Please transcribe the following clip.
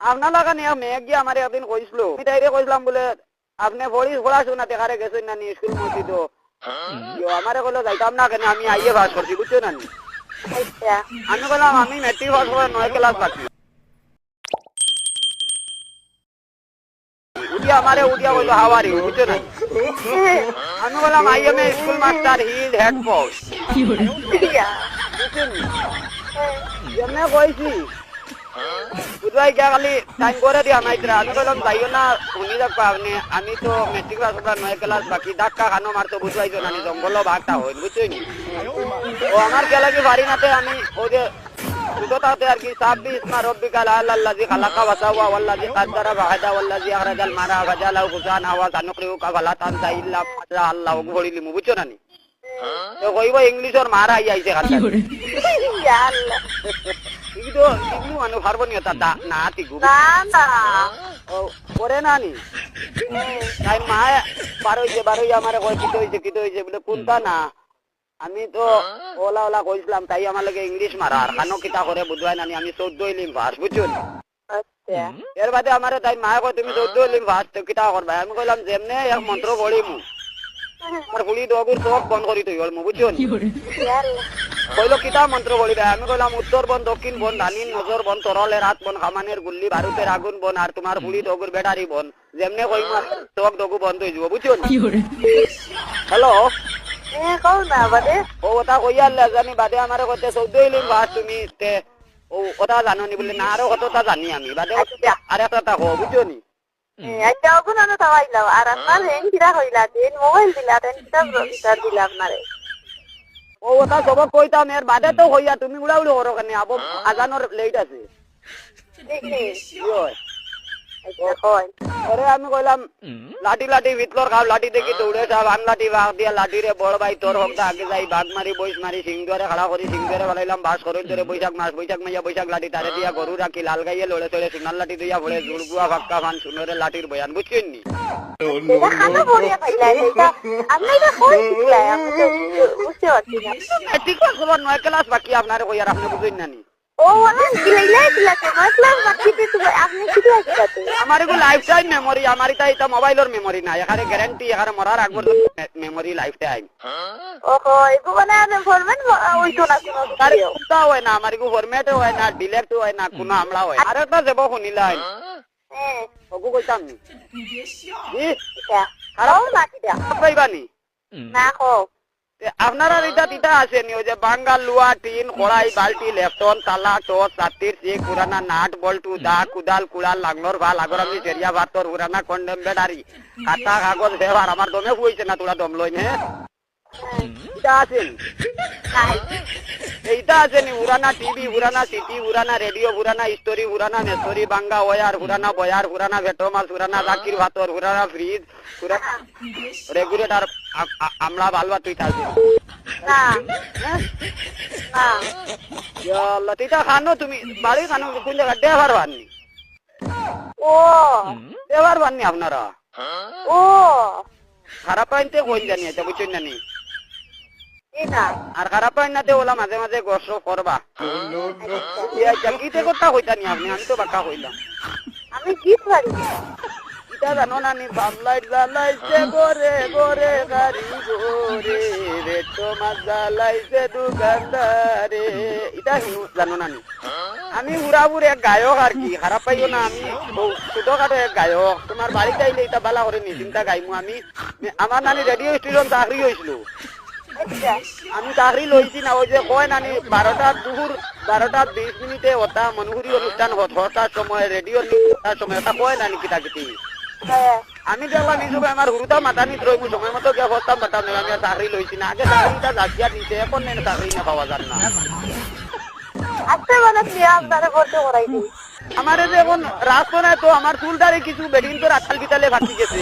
আপনার লাগা মেয়ে গিয়ে আমার একদিন কইছিল আমি তাইরে কইছিলাম বলে আপনি পড়ি পড়াশোনা দেখারে গেছেন না নি স্কুল মসজিদ আমারে কইলো যাইতাম না কেন আমি আইয়ে পাস করছি বুঝছ না আচ্ছা আমি বললাম আমি মেট্রিক পাস করে নয় ক্লাস বাকি। উঠিয়া আমারে উঠিয়া বলল হাওয়ারি বুঝছ না আমি বললাম I am a school master he is head post বুঝছ নি? কইছি। গিয়া খালি টাইম করে দিয়া মাইত্রা আমি বললাম যাইও না শুনি দেখো আপনি। আমি তো মেট্রিক পাস করা নয় ক্লাস বাকি ধাক্কা খানো মারতো বুঝবাইছো না নি জঙ্গল ভাগটা হইল বুঝছ নি? ও আমার গেলাকি বাড়ি নাতে আমি ওই যে দুটো আর কি সাব্বি ইসমা রব্বিকা লাল্লাজি খালাকা ওয়াসাওয়া ওয়াল্লাজি কাদ্দারা ফাহাদা ওয়াল্লাজি আখরাজাল মারা ফাজালাহু কুসান হাওয়া সানুকরিউকা ফালা তানসা ইল্লা মা আল্লাহ ঘড়িলি মু বুঝছ না নি? তো কইব ইংলিশর মারা আই আইছে খালি। ইয়া আল্লাহ। ইগো ইগু মানু পারব নি তা দা- না তিগু না না। ও করে না নি তাই মা বার হইছে বার হইয়া আমারে কিতো কিতো হইছে বলে কোনটা না? আমি তো ওলা ওলা কইছিলাম তাই আমার লাগে ইংলিশ মারা আর খানো কিতা করে বুঝবাই নানি আমি চৌদ্দ ইলিম ভাস বুঝছ নি? আচ্ছা। এর বাদে আমারে তাই মায়ে কয় তুমি চৌদ্দ ইলিম ভাস তো কিতা করবা? আমি কইলাম যেমনে এক মন্ত্র পড়িমু আমার ফুলি দগুর চোখ বন্ধ করি তুই মু কইলো কিতা মন্ত্র বলিবে? আমি কইলাম উত্তর বন দক্ষিণ বন ধানিন নজর বন তরলের হাত বন খামানের গুল্লি বারুতের আগুন বন আর তোমার ফুলি দগুর বেটারি বন। যেমনে কইম চোখ দগু বন্ধ হয়ে যাব বুঝছ হ্যালো এ কও না বাদে। ও কথা কইয়া আল্লাহ জানি বাদে আমারে কইতে চৌদ্দ ইলিম ভাস তুমি তে ও কথা জানো নি বলে না আরও কতটা জানি আমি। বাদে আর একটা কো বুঝছ নি? আচ্ছা ওগুলো না তাওয়াইলাম আর আপনার হেন কিরা হইলা দেন মোবাইল দিলা দেন কিতা দিলা আপনারে ও কথা সব কইতাম এর বাদে তো হইয়া তুমি উড়া উড়ি করো কেন আবো আজানোর লেট আছে। আরে আমি কইলাম লাঠি লাঠি ভিতর খাও লাঠি দেখি দৌড়ে সব আন লাঠি বাঘ দিয়া লাঠি রে বড় ভাই তোর হোক আগে যাই বাঘ মারি বইস মারি সিং ধরে খাড়া করি সিং ধরে বালাইলাম বাস করে ধরে বৈশাখ মাস বৈশাখ মাইয়া বৈশাখ লাঠি তারে দিয়া গরু রাখি লাল গাইয়ে লড়ে চড়ে সোনার লাঠি দিয়া ভরে জুড়গুয়া ফাক্কা ফান সুনরে লাঠির বয়ান বুঝছেন নি? ঠিক আছে নয় ক্লাস বাকি আপনারে কই আর আপনি বুঝেন না নি আমার এগুলো লাইফ টাইম মেমোরি আমার এটা এটা মোবাইলের মেমোরি না এখানে গ্যারান্টি এখানে মরার আগ মেমোরি লাইফ টাইম ওহো এগো মানে আমি ফরমেট না কোনো তার কিছু হয় না? আমার এগুলো ফরম্যাট হয় না ডিলেক্ট হয় না কোনো আমলা হয় আর একটা যাব শুনিলাই ওগু কইতাম নি? জি এটা খাও না কিটা না? খো আপনারা এটা দিতা আছে নি যে বাঙ্গাল লুয়া টিন, কড়াই, বালতি, লেপটন, তালা টস সাতির চেক, পুরানা নাট, বল্টু, দা, কুদাল, কুড়াল লাগলোর ভালো আগর আমি জেরিয়া ভাতর পুরানা কন্ডেম, বেডারি। খাতা কাগজ ব্যবহার আমার দমে হইছে না তোরা দম লই নে এটা আছে নি? এইটা আছে নি উড়ানা টিভি উড়ানা সিটি উড়ানা রেডিও উড়ানা স্টোরি উড়ানা মেসরি বাঙ্গা ওয়ার উড়ানা বয়ার উড়ানা ভেটো মাছ উড়ানা জাকির ভাতর উড়ানা ফ্রিজ উড়ানা রেগুলেটর আমলা বালবা তুই আছে না না ইয়াল্লা তুইটা খানো তুমি বাড়ি খানো কোন জায়গা দেবার বাননি ও দেবার বাননি আপনারা ও খারাপ পাইনতে কোন জানি এটা বুঝছেন জানি এটা আর খারাপ পাইন নাতে ওলা মাঝে মাঝে করবা। কথা কইতা নি আপনি? আমি তো বাক্কা কইলাম। আমি গীত পারি এটা জানো না নি? বামলাইট জ্বালাইছে গোরে গোরে গাড়ি গোরে রেটো মাছ জ্বালাইছে দোকানদারে। এটা জানো না নি? আমি উড়াবুর এক গায়ক আর কি খারাপ পাইও না আমি। ছোটখাটো এক গায়ক। তোমার বাড়িতে আইলে এটা বালা করে নিশ্চিন্তা গাইমু আমি। আমার নানি রেডিও স্টেশন চাকরি হয়েছিল আমি লইছি না ওই যে কয় নানি বারোটা দুপুর বারোটা বিশ মিনিটে ওটা মনহুরি অনুষ্ঠান সময় রেডিও সময় ওটা কয় নানি কিতা কিতি আমি দেখলাম আমার হুরুটা মাথা নিত সময় মতো গিয়ে হতাম বাটাম না আমি চাকরি লইছি না আগে চাকরিটা জাকিয়া দিছে এখন নেন চাকরি না পাওয়া যান না। আজকে মানে আপনারা করতে করাই দিই আমার যে এখন রাস্তা নাই তো আমার কিছু বেডিং তো রাখাল বিতালে ভাসি গেছে